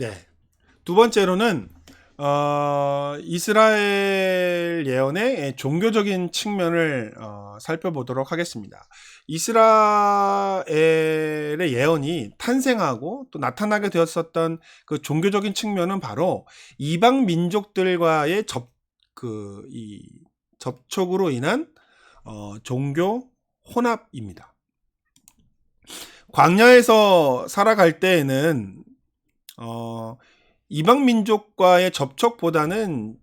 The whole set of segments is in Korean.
네. 두 번째로는 어, 이스라엘 예언의 종교적인 측면을 어, 살펴보도록 하겠습니다. 이스라엘의 예언이 탄생하고 또 나타나게 되었었던 그 종교적인 측면은 바로 이방 민족들과의 접, 그, 이 접촉으로 인한 어, 종교 혼합입니다. 광야에서 살아갈 때에는 어, 이방 민족과의 접촉보다는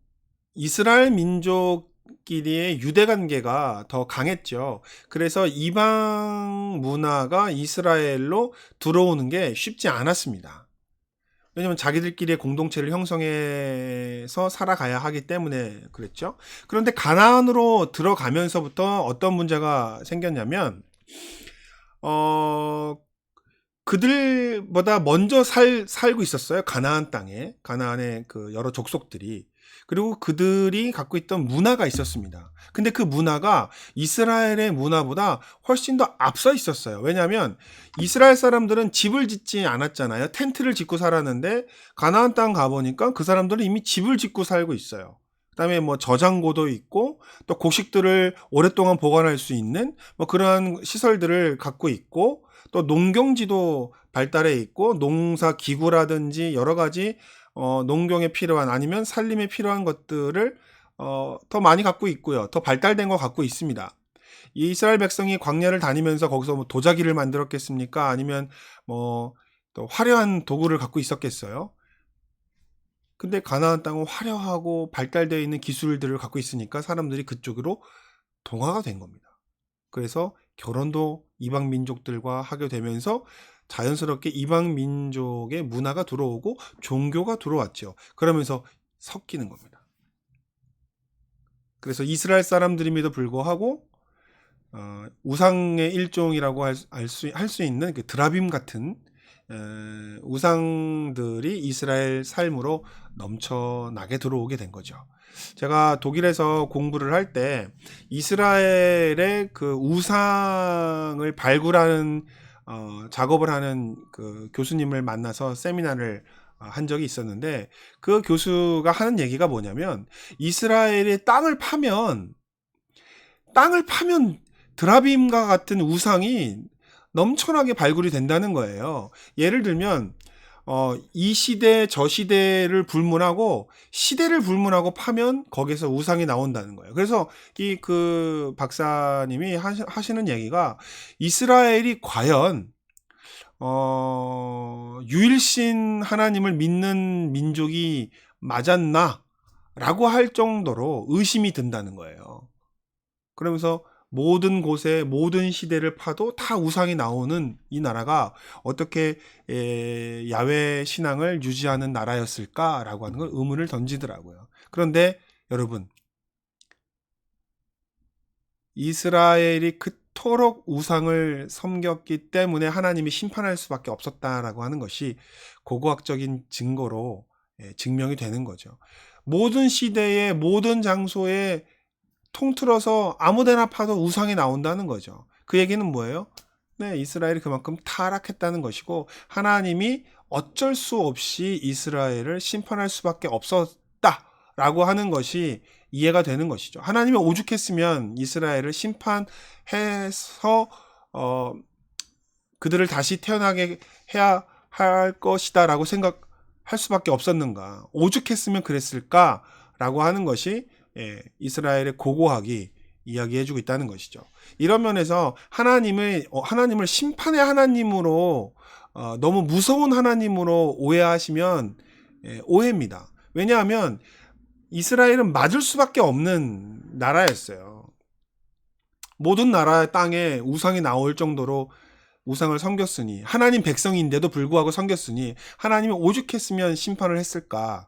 이스라엘 민족끼리의 유대 관계가 더 강했죠. 그래서 이방 문화가 이스라엘로 들어오는 게 쉽지 않았습니다. 왜냐면 자기들끼리의 공동체를 형성해서 살아가야 하기 때문에 그랬죠. 그런데 가나안으로 들어가면서부터 어떤 문제가 생겼냐면 어 그들보다 먼저 살, 살고 있었어요. 가나안 땅에. 가나안의 그 여러 족속들이. 그리고 그들이 갖고 있던 문화가 있었습니다. 근데 그 문화가 이스라엘의 문화보다 훨씬 더 앞서 있었어요. 왜냐하면 이스라엘 사람들은 집을 짓지 않았잖아요. 텐트를 짓고 살았는데 가나안 땅 가보니까 그 사람들은 이미 집을 짓고 살고 있어요. 그다음에 뭐 저장고도 있고 또 곡식들을 오랫동안 보관할 수 있는 뭐 그러한 시설들을 갖고 있고 또 농경지도 발달해 있고 농사 기구라든지 여러 가지 어, 농경에 필요한 아니면 살림에 필요한 것들을 어, 더 많이 갖고 있고요. 더 발달된 거 갖고 있습니다. 이 이스라엘 백성이 광야를 다니면서 거기서 뭐 도자기를 만들었겠습니까? 아니면 뭐 또 화려한 도구를 갖고 있었겠어요? 근데 가나안 땅은 화려하고 발달되어 있는 기술들을 갖고 있으니까 사람들이 그쪽으로 동화가 된 겁니다. 그래서 결혼도 이방 민족들과 하게 되면서 자연스럽게 이방 민족의 문화가 들어오고 종교가 들어왔죠. 그러면서 섞이는 겁니다. 그래서 이스라엘 사람들임에도 불구하고 어, 우상의 일종이라고 할수 할수 있는 그 드라빔 같은 에, 우상들이 이스라엘 삶으로 넘쳐나게 들어오게 된 거죠. 제가 독일에서 공부를 할 때 이스라엘의 그 우상을 발굴하는 어, 작업을 하는 그 교수님을 만나서 세미나를 어, 한 적이 있었는데 그 교수가 하는 얘기가 뭐냐면 이스라엘의 땅을 파면 땅을 파면 드라빔과 같은 우상이 넘쳐나게 발굴이 된다는 거예요. 예를 들면 어, 이 시대 저 시대를 불문하고 시대를 불문하고 파면 거기서 우상이 나온다는 거예요. 그래서 이 그 박사님이 하시는 얘기가 이스라엘이 과연 어, 유일신 하나님을 믿는 민족이 맞았나? 라고 할 정도로 의심이 든다는 거예요. 그러면서 모든 곳에 모든 시대를 파도 다 우상이 나오는 이 나라가 어떻게 에, 야외 신앙을 유지하는 나라였을까라고 하는 걸 의문을 던지더라고요. 그런데 여러분 이스라엘이 그토록 우상을 섬겼기 때문에 하나님이 심판할 수밖에 없었다라고 하는 것이 고고학적인 증거로 증명이 되는 거죠. 모든 시대의 모든 장소에 통틀어서 아무데나 파도 우상이 나온다는 거죠. 그 얘기는 뭐예요? 네, 이스라엘이 그만큼 타락했다는 것이고 하나님이 어쩔 수 없이 이스라엘을 심판할 수밖에 없었다라고 하는 것이 이해가 되는 것이죠. 하나님이 오죽했으면 이스라엘을 심판해서 어 그들을 다시 태어나게 해야 할 것이다라고 생각할 수밖에 없었는가? 오죽했으면 그랬을까라고 하는 것이 예, 이스라엘의 고고학이 이야기해주고 있다는 것이죠. 이런 면에서 하나님을 어, 하나님을 심판의 하나님으로 어, 너무 무서운 하나님으로 오해하시면 예, 오해입니다. 왜냐하면 이스라엘은 맞을 수밖에 없는 나라였어요. 모든 나라의 땅에 우상이 나올 정도로 우상을 섬겼으니 하나님 백성인데도 불구하고 섬겼으니 하나님이 오죽했으면 심판을 했을까?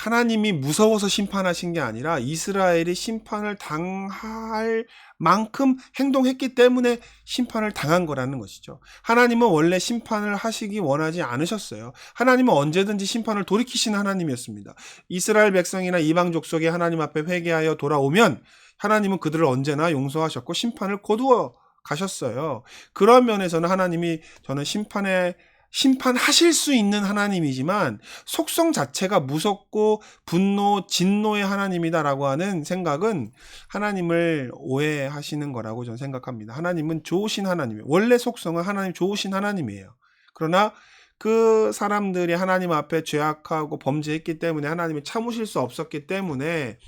하나님이 무서워서 심판하신 게 아니라 이스라엘이 심판을 당할 만큼 행동했기 때문에 심판을 당한 거라는 것이죠. 하나님은 원래 심판을 하시기 원하지 않으셨어요. 하나님은 언제든지 심판을 돌이키시는 하나님이었습니다. 이스라엘 백성이나 이방 족속이 하나님 앞에 회개하여 돌아오면 하나님은 그들을 언제나 용서하셨고 심판을 거두어 가셨어요. 그런 면에서는 하나님이 저는 심판의 심판하실 수 있는 하나님이지만 속성 자체가 무섭고 분노, 진노의 하나님이다라고 하는 생각은 하나님을 오해하시는 거라고 저는 생각합니다. 하나님은 좋으신 하나님이에요. 원래 속성은 하나님 좋으신 하나님이에요. 그러나 그 사람들이 하나님 앞에 죄악하고 범죄했기 때문에 하나님이 참으실 수 없었기 때문에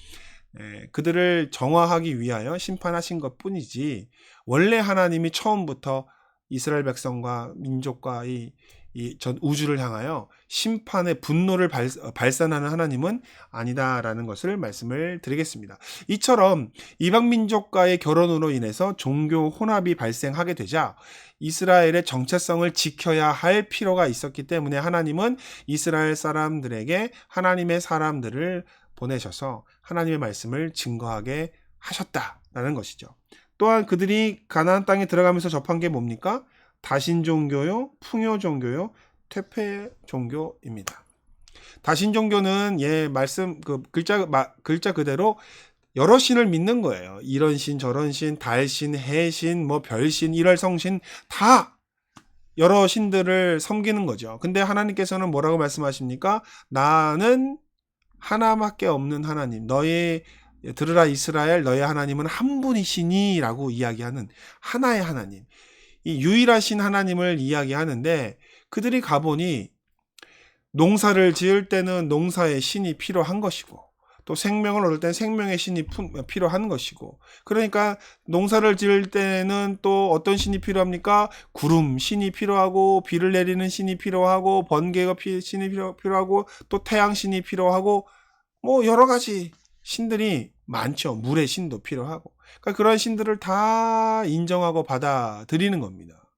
예, 그들을 정화하기 위하여 심판하신 것 뿐이지 원래 하나님이 처음부터 이스라엘 백성과 민족과 이, 이 전 우주를 향하여 심판의 분노를 발, 어, 발산하는 하나님은 아니다라는 것을 말씀을 드리겠습니다. 이처럼 이방 민족과의 결혼으로 인해서 종교 혼합이 발생하게 되자 이스라엘의 정체성을 지켜야 할 필요가 있었기 때문에 하나님은 이스라엘 사람들에게 하나님의 사람들을 보내셔서 하나님의 말씀을 증거하게 하셨다라는 것이죠. 또한 그들이 가나안 땅에 들어가면서 접한 게 뭡니까? 다신 종교요, 풍요 종교요, 퇴폐 종교입니다. 다신 종교는 예 말씀 그 글자 마, 글자 그대로 여러 신을 믿는 거예요. 이런 신, 저런 신, 달신, 해신, 뭐 별신, 일월성신 다 여러 신들을 섬기는 거죠. 근데 하나님께서는 뭐라고 말씀하십니까? 나는 하나밖에 없는 하나님. 너희 들으라 이스라엘 너희 하나님은 한 분이시니라고 이야기하는 하나의 하나님. 이 유일하신 하나님을 이야기하는데 그들이 가보니 농사를 지을 때는 농사의 신이 필요한 것이고 또 생명을 얻을 때는 생명의 신이 필요한 것이고 그러니까 농사를 지을 때는 또 어떤 신이 필요합니까? 구름 신이 필요하고 비를 내리는 신이 필요하고 번개가 신이 필요, 필요하고 또 태양 신이 필요하고 뭐 여러 가지 신들이 많죠. 물의 신도 필요하고. 그러니까 그런 신들을 다 인정하고 받아들이는 겁니다.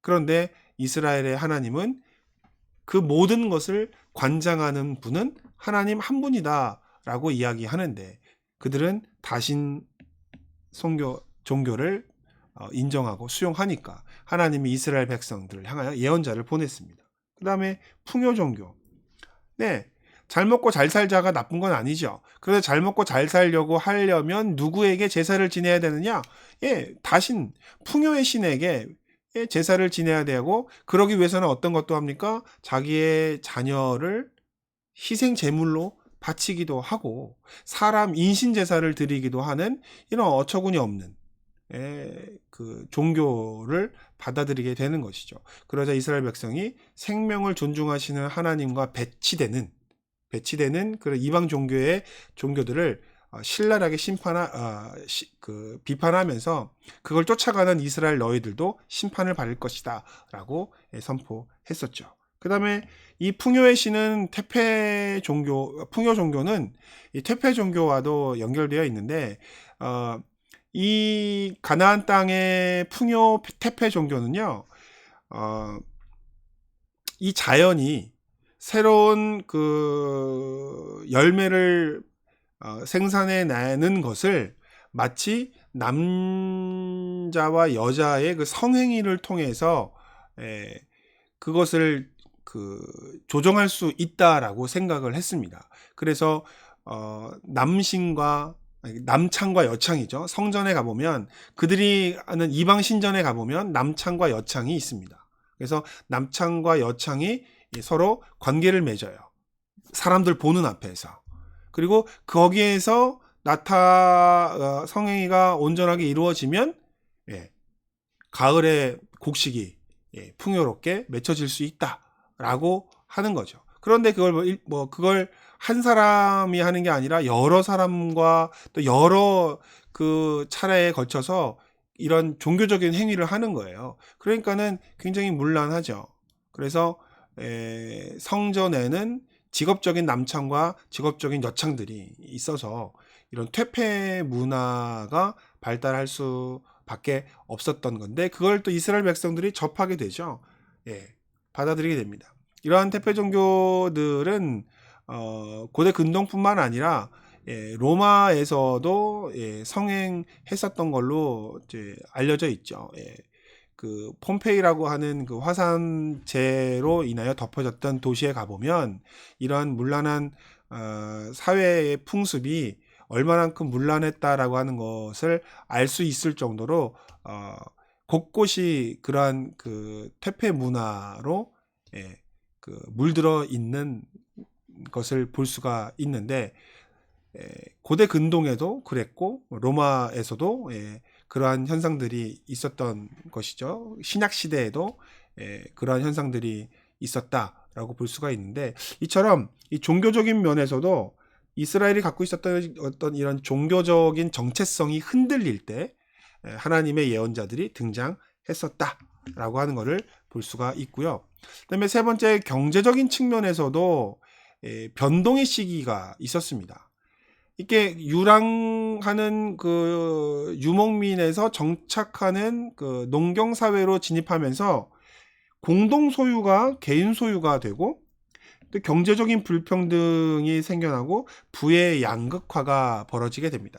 그런데 이스라엘의 하나님은 그 모든 것을 관장하는 분은 하나님 한 분이다라고 이야기하는데 그들은 다신 종교, 종교를 어, 인정하고 수용하니까 하나님이 이스라엘 백성들을 향하여 예언자를 보냈습니다. 그 다음에 풍요 종교. 네, 잘 먹고 잘 살자가 나쁜 건 아니죠. 그래서 잘 먹고 잘 살려고 하려면 누구에게 제사를 지내야 되느냐? 예, 다신 풍요의 신에게 예, 제사를 지내야 되고 그러기 위해서는 어떤 것도 합니까? 자기의 자녀를 희생 제물로 바치기도 하고 사람 인신 제사를 드리기도 하는 이런 어처구니 없는 예, 그 종교를 받아들이게 되는 것이죠. 그러자 이스라엘 백성이 생명을 존중하시는 하나님과 배치되는 배치되는 그런 이방 종교의 종교들을 어, 신랄하게 심판하, 어, 시, 그 비판하면서 그걸 쫓아가는 이스라엘 너희들도 심판을 받을 것이다 라고 예, 선포했었죠. 그 다음에 이 풍요의 신은 태페 종교, 풍요 종교는 이 태페 종교와도 연결되어 있는데, 어, 이 가나안 땅의 풍요 태페 종교는요, 어, 이 자연이 새로운 그 열매를 어, 생산해 내는 것을 마치 남자와 여자의 그 성행위를 통해서 에, 그것을 그 조정할 수 있다라고 생각을 했습니다. 그래서 어, 남신과 남창과 여창이죠. 성전에 가보면 그들이 하는 이방 신전에 가보면 남창과 여창이 있습니다. 그래서 남창과 여창이 서로 관계를 맺어요. 사람들 보는 앞에서. 그리고 거기에서 나타 어, 성행위가 온전하게 이루어지면 예, 가을의 곡식이 예, 풍요롭게 맺혀질 수 있다라고 하는 거죠. 그런데 그걸 뭐, 뭐 그걸 한 사람이 하는 게 아니라 여러 사람과 또 여러 그 차례에 걸쳐서 이런 종교적인 행위를 하는 거예요. 그러니까는 굉장히 문란하죠. 그래서 에, 성전에는 직업적인 남창과 직업적인 여창들이 있어서 이런 퇴폐 문화가 발달할 수밖에 없었던 건데 그걸 또 이스라엘 백성들이 접하게 되죠. 예, 받아들이게 됩니다. 이러한 퇴폐 종교들은 어, 고대 근동뿐만 아니라 예, 로마에서도 예, 성행했었던 걸로 이제 알려져 있죠. 예. 그 폼페이라고 하는 그 화산재로 인하여 덮어졌던 도시에 가보면 이러한 문란한 어, 사회의 풍습이 얼마만큼 문란했다라고 하는 것을 알 수 있을 정도로 어, 곳곳이 그러한 그 퇴폐 문화로 예, 그 물들어 있는 것을 볼 수가 있는데 예, 고대 근동에도 그랬고 로마에서도 예, 그러한 현상들이 있었던 것이죠. 신약 시대에도 예, 그러한 현상들이 있었다라고 볼 수가 있는데 이처럼 이 종교적인 면에서도 이스라엘이 갖고 있었던 어떤 이런 종교적인 정체성이 흔들릴 때 예, 하나님의 예언자들이 등장했었다라고 하는 것을 볼 수가 있고요. 그다음에 세 번째 경제적인 측면에서도 예, 변동의 시기가 있었습니다. 이게 유랑하는 그 유목민에서 정착하는 그 농경 사회로 진입하면서 공동 소유가 개인 소유가 되고 또 경제적인 불평등이 생겨나고 부의 양극화가 벌어지게 됩니다.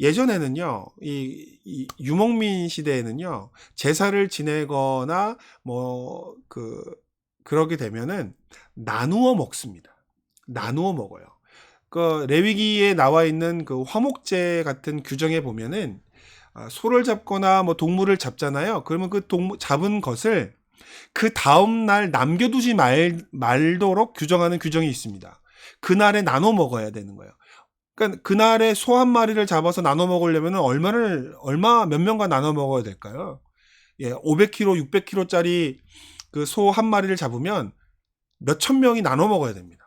예전에는요, 이, 이 유목민 시대에는요, 제사를 지내거나 뭐 그 그러게 되면은 나누어 먹습니다. 나누어 먹어요. 그 레위기에 나와 있는 그 화목제 같은 규정에 보면은 아, 소를 잡거나 뭐 동물을 잡잖아요. 그러면 그 동물 잡은 것을 그 다음 날 남겨두지 말, 말도록 규정하는 규정이 있습니다. 그날에 나눠 먹어야 되는 거예요. 그러니까 그날에 소 한 마리를 잡아서 나눠 먹으려면 얼마를 얼마 몇 명과 나눠 먹어야 될까요? 예, 500kg, 600kg짜리 그 소 한 마리를 잡으면 몇 천 명이 나눠 먹어야 됩니다.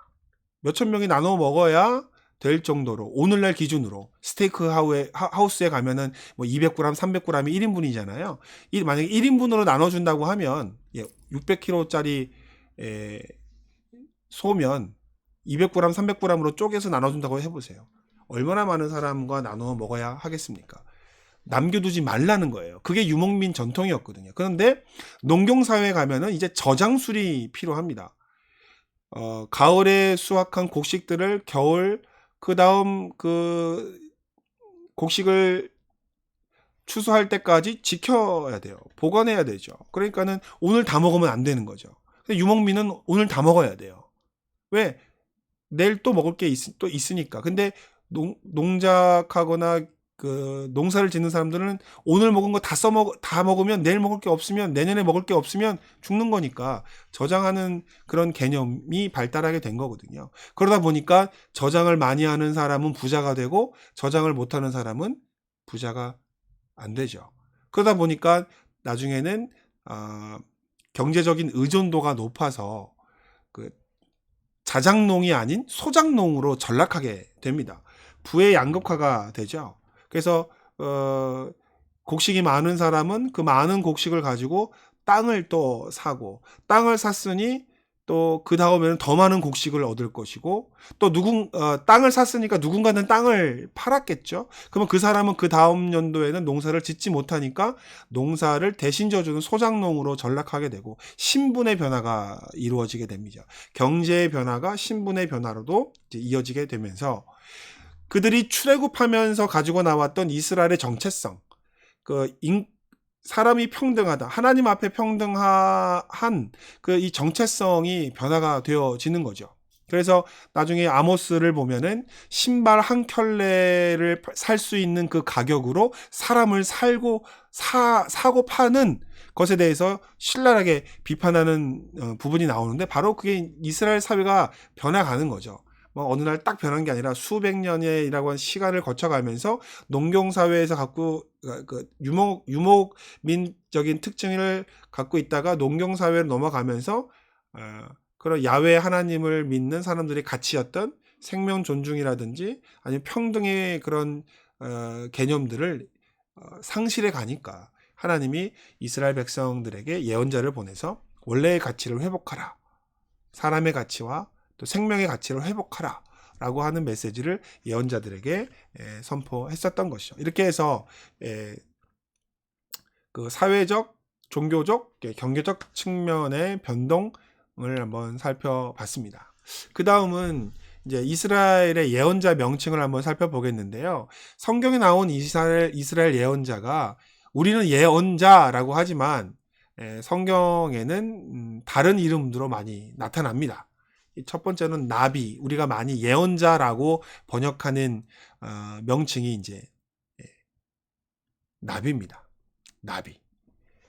몇천 명이 나눠 먹어야 될 정도로 오늘날 기준으로 스테이크 하우스에 가면은 뭐 200g, 300g이 1인분이잖아요. 이 만약에 1인분으로 나눠 준다고 하면 예, 600kg짜리 에, 소면 200g, 300g으로 쪼개서 나눠 준다고 해 보세요. 얼마나 많은 사람과 나누어 먹어야 하겠습니까? 남겨두지 말라는 거예요. 그게 유목민 전통이었거든요. 그런데 농경사회에 가면은 이제 저장술이 필요합니다. 어, 가을에 수확한 곡식들을 겨울 그 다음 그 곡식을 추수할 때까지 지켜야 돼요. 보관해야 되죠. 그러니까는 오늘 다 먹으면 안 되는 거죠. 근데 유목민은 오늘 다 먹어야 돼요. 왜? 내일 또 먹을 게 있, 또 있으니까. 근데 농, 농작하거나 그 농사를 짓는 사람들은 오늘 먹은 거 다 써먹 다 먹으면 내일 먹을 게 없으면 내년에 먹을 게 없으면 죽는 거니까 저장하는 그런 개념이 발달하게 된 거거든요. 그러다 보니까 저장을 많이 하는 사람은 부자가 되고 저장을 못 하는 사람은 부자가 안 되죠. 그러다 보니까 나중에는 어, 경제적인 의존도가 높아서 그 자장농이 아닌 소장농으로 전락하게 됩니다. 부의 양극화가 되죠. 그래서 어, 곡식이 많은 사람은 그 많은 곡식을 가지고 땅을 또 사고 땅을 샀으니 또 그 다음에는 더 많은 곡식을 얻을 것이고 또 누군 어, 땅을 샀으니까 누군가는 땅을 팔았겠죠. 그러면 그 사람은 그 다음 연도에는 농사를 짓지 못하니까 농사를 대신 져주는 소장농으로 전락하게 되고 신분의 변화가 이루어지게 됩니다. 경제의 변화가 신분의 변화로도 이어지게 되면서 그들이 출애굽하면서 가지고 나왔던 이스라엘의 정체성, 그 인, 사람이 평등하다, 하나님 앞에 평등한 그 이 정체성이 변화가 되어지는 거죠. 그래서 나중에 아모스를 보면은 신발 한 켤레를 살 수 있는 그 가격으로 사람을 살고 사 사고 파는 것에 대해서 신랄하게 비판하는 어, 부분이 나오는데 바로 그게 이스라엘 사회가 변해가는 거죠. 뭐 어느 날 딱 변한 게 아니라 수백 년이라고 한 시간을 거쳐가면서 농경 사회에서 갖고 그 유목 유목민적인 특징을 갖고 있다가 농경 사회로 넘어가면서 어, 그런 야외 하나님을 믿는 사람들의 가치였던 생명 존중이라든지 아니면 평등의 그런 어, 개념들을 어, 상실해 가니까 하나님이 이스라엘 백성들에게 예언자를 보내서 원래의 가치를 회복하라. 사람의 가치와 또 생명의 가치를 회복하라. 라고 하는 메시지를 예언자들에게 선포했었던 것이죠. 이렇게 해서 그 사회적, 종교적, 경제적 측면의 변동을 한번 살펴봤습니다. 그 다음은 이제 이스라엘의 예언자 명칭을 한번 살펴보겠는데요. 성경에 나온 이스라엘, 이스라엘 예언자가 우리는 예언자라고 하지만 성경에는 음, 다른 이름으로 많이 나타납니다. 첫 번째는 나비, 우리가 많이 예언자라고 번역하는 어, 명칭이 이제 예, 나비입니다. 나비.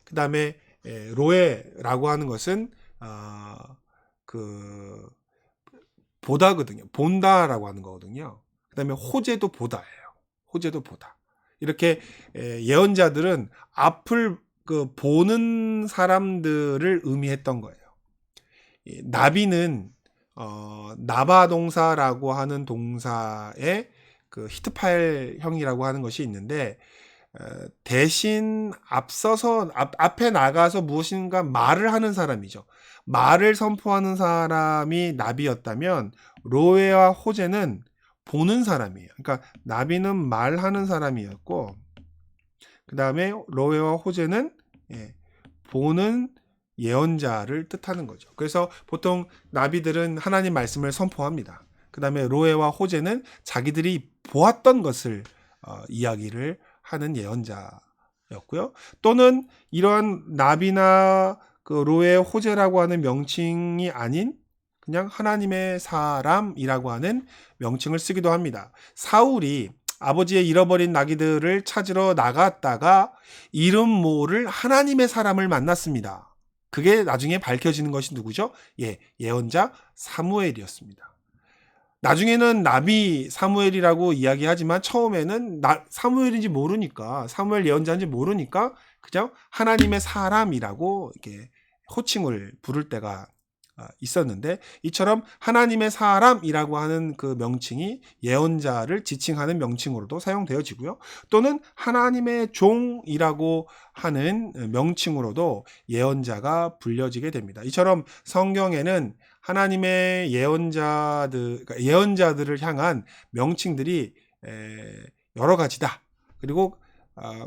그 다음에 예, 로에라고 하는 것은 아, 그 보다거든요. 본다라고 하는 거거든요. 그 다음에 호재도 보다예요. 호재도 보다. 이렇게 에, 예언자들은 앞을 그 보는 사람들을 의미했던 거예요. 이 나비는 어, 나바 동사라고 하는 동사의 그 히트 파일형이라고 하는 것이 있는데 어, 대신 앞서서 앞, 앞에 나가서 무엇인가 말을 하는 사람이죠. 말을 선포하는 사람이 나비였다면 로에와 호제는 보는 사람이에요. 그러니까 나비는 말하는 사람이었고 그 다음에 로에와 호제는 예, 보는 예언자를 뜻하는 거죠. 그래서 보통 나비들은 하나님 말씀을 선포합니다. 그 다음에 로에와 호제는 자기들이 보았던 것을 어, 이야기를 하는 예언자였고요. 또는 이러한 나비나 그 로에 호제라고 하는 명칭이 아닌 그냥 하나님의 사람이라고 하는 명칭을 쓰기도 합니다. 사울이 아버지의 잃어버린 나귀들을 찾으러 나갔다가 이름 모를 하나님의 사람을 만났습니다. 그게 나중에 밝혀지는 것이 누구죠? 예, 예언자 사무엘이었습니다. 나중에는 나비 사무엘이라고 이야기하지만 처음에는 나, 사무엘인지 모르니까 사무엘 예언자인지 모르니까 그냥 하나님의 사람이라고 이렇게 호칭을 부를 때가 아, 있었는데 이처럼 하나님의 사람이라고 하는 그 명칭이 예언자를 지칭하는 명칭으로도 사용되어지고요. 또는 하나님의 종이라고 하는 명칭으로도 예언자가 불려지게 됩니다. 이처럼 성경에는 하나님의 예언자들 그러니까 예언자들을 향한 명칭들이 여러 가지다. 그리고 아,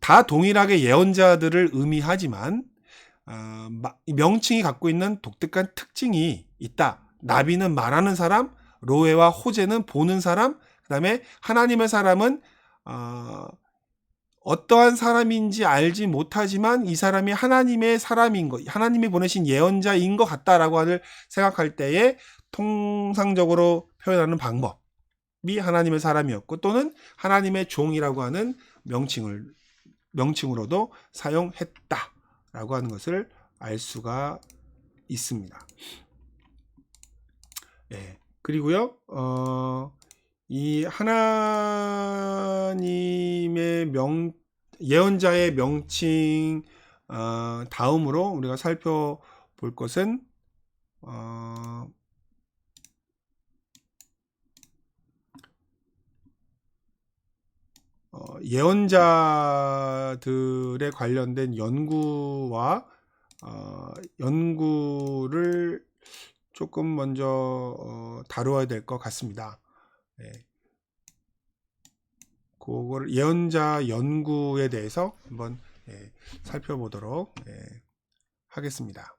다 동일하게 예언자들을 의미하지만 어, 명칭이 갖고 있는 독특한 특징이 있다. 나비는 말하는 사람, 로에와 호제는 보는 사람, 그 다음에 하나님의 사람은 어, 어떠한 사람인지 알지 못하지만 이 사람이 하나님의 사람인 것, 하나님이 보내신 예언자인 것 같다라고 하는 생각할 때에 통상적으로 표현하는 방법이 하나님의 사람이었고 또는 하나님의 종이라고 하는 명칭을 명칭으로도 사용했다. 라고 하는 것을 알 수가 있습니다. 예. 그리고요, 어, 이 하나님의 명, 예언자의 명칭, 어, 다음으로 우리가 살펴볼 것은, 어, 어, 예언자들에 관련된 연구와 어, 연구를 조금 먼저 어, 다루어야 될 것 같습니다. 네. 그걸 예언자 연구에 대해서 한번 예, 살펴보도록 예, 하겠습니다.